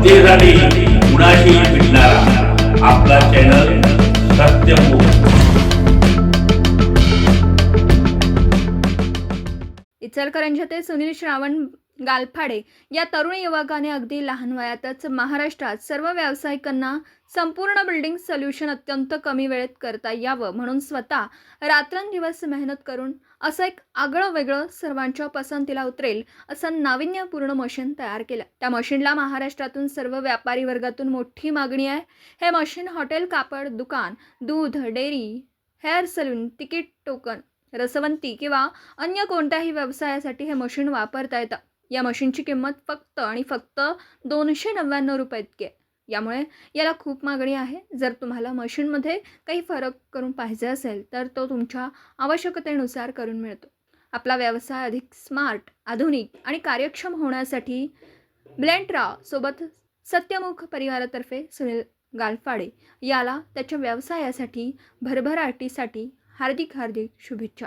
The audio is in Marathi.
जनतेसाठी कुणाशी भेटणारा आपला चॅनल सत्यमुख इचलकरंजी ते सुनील श्रावण गालफाडे या तरुण युवकाने अगदी लहान वयातच महाराष्ट्रात सर्व व्यावसायिकांना संपूर्ण बिल्डिंग सोल्युशन अत्यंत कमी वेळेत करता यावं म्हणून स्वतः रात्रंदिवस मेहनत करून असं एक आगळं वेगळं सर्वांच्या पसंतीला उतरेल असं नाविन्यपूर्ण मशीन तयार केलं. त्या मशीनला महाराष्ट्रातून सर्व व्यापारी वर्गातून मोठी मागणी आहे. हे मशीन हॉटेल कापड दुकान दूध dairy hair salon ticket token रसवंती किंवा अन्य कोणत्याही व्यवसायासाठी हे मशीन वापरता येतं. या मशीनची किंमत फक्त आणि फक्त दोनशे नव्याण्णव रुपये इतकी आहे. यामुळे याला खूप मागणी आहे. जर तुम्हाला मशीनमध्ये काही फरक करून पाहिजे असेल तर तो तुमच्या आवश्यकतेनुसार करून मिळतो. आपला व्यवसाय अधिक स्मार्ट आधुनिक आणि कार्यक्षम होण्यासाठी ब्लेंट्रा सोबत सत्यमुख परिवारातर्फे सुनील गालफाडे याला त्याच्या व्यवसायासाठी भरभराटीसाठी हार्दिक हार्दिक शुभेच्छा.